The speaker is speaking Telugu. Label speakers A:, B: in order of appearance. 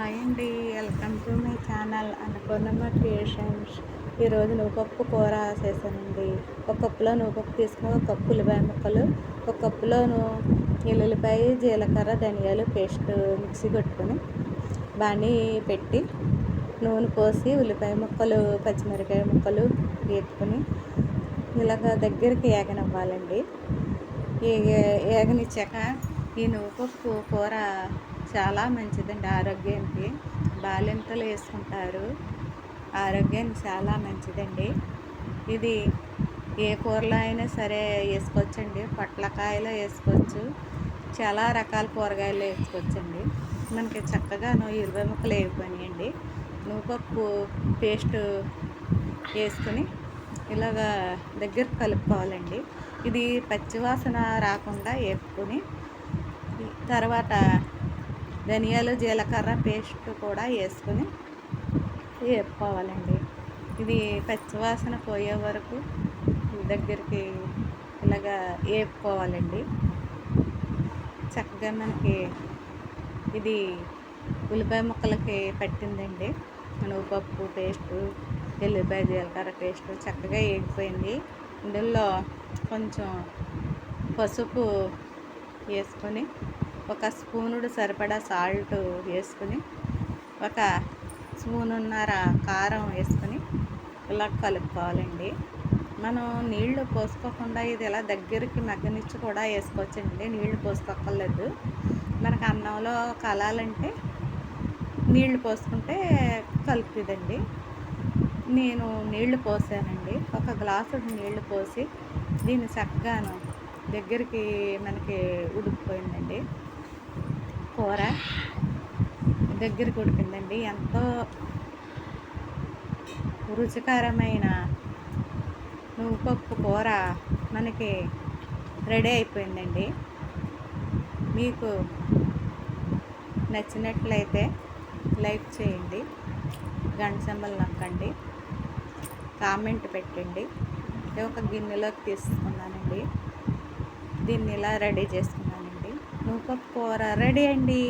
A: హాయ్ అండి. Welcome to my channel Annapurnamma creations. ఈరోజు నువ్వుపప్పు కూర చేశానండి. ఒక కప్పులో నువ్వుపప్పు తీసుకుని ఒక కప్పు ఉల్లిపాయ ముక్కలు. ఒక కప్పులోను ఎల్లుల్లిపాయ జీలకర్ర ధనియాలు పేస్ట్ మిక్సీ కొట్టుకొని బాణీ పెట్టి నూనె పోసి ఉల్లిపాయ ముక్కలు పచ్చిమిరకాయ ముక్కలు వేపుకొని ఇలాగ దగ్గరికి ఏగనివ్వాలండి. ఏగ ఏగనిచ్చాక ఈ నువ్వుపప్పు కూర చాలా మంచిదండి ఆరోగ్యానికి. బాలింతలు వేసుకుంటారు. ఆరోగ్యానికి చాలా మంచిదండి. ఇది ఏ కూరలో అయినా సరే వేసుకోవచ్చండి. పొట్లకాయలో వేసుకోవచ్చు. చాలా రకాల కూరగాయలు వేసుకోవచ్చండి. మనకి చక్కగా ఇరవై ముక్కలు వేయిపోయినాయండి నువ్వుపప్పు పేస్ట్ వేసుకొని ఇలాగా దగ్గర కలుపుకోవాలండి. ఇది పచ్చివాసన రాకుండా వేపుకొని తర్వాత ధనియాలు జీలకర్ర పేస్ట్ కూడా వేసుకొని వేపుకోవాలండి. ఇది పచ్చివాసన పోయే వరకు దగ్గరికి ఇలాగా వేపుకోవాలండి. చక్కగా మనకి ఇది ఉల్లిపాయ ముక్కలకి పట్టిందండి. నువ్వుపప్పు పేస్టు ఎల్లిపాయ జీలకర్ర పేస్ట్ చక్కగా వేగిపోయింది. ఇందులో కొంచెం పసుపు వేసుకొని ఒక స్పూనుడు సరిపడా సాల్ట్ వేసుకుని ఒక స్పూనున్నర కారం వేసుకొని ఇలా కలుపుకోవాలండి. మనం నీళ్ళు పోసుకోకుండా ఇది ఇలా దగ్గరికి మగ్గనిచ్చి కూడా వేసుకోవచ్చండి. నీళ్ళు పోసుకోక్కర్లేదు. మనకు అన్నంలో కలాలంటే నీళ్ళు పోసుకుంటే కలుపుతుందండి. నేను నీళ్ళు పోసానండి. ఒక గ్లాసు నీళ్ళు పోసి దీన్ని చక్కగాను దగ్గరికి మనకి ఉడికిపోయిందండి. కూర దగ్గర కొడుకుందండి ఎంతో రుచికరమైన నువ్వుపప్పు కూర మనకి రెడీ అయిపోయిందండి. మీకు నచ్చినట్లయితే లైక్ చేయండి గంట సింబల్ నొక్కండి కామెంట్ పెట్టండి. ఒక గిన్నెలోకి తీసుకున్నానండి. దీన్ని ఇలా రెడీ చేసుకున్నానండి. నువ్వు కూర రెడీ అండి.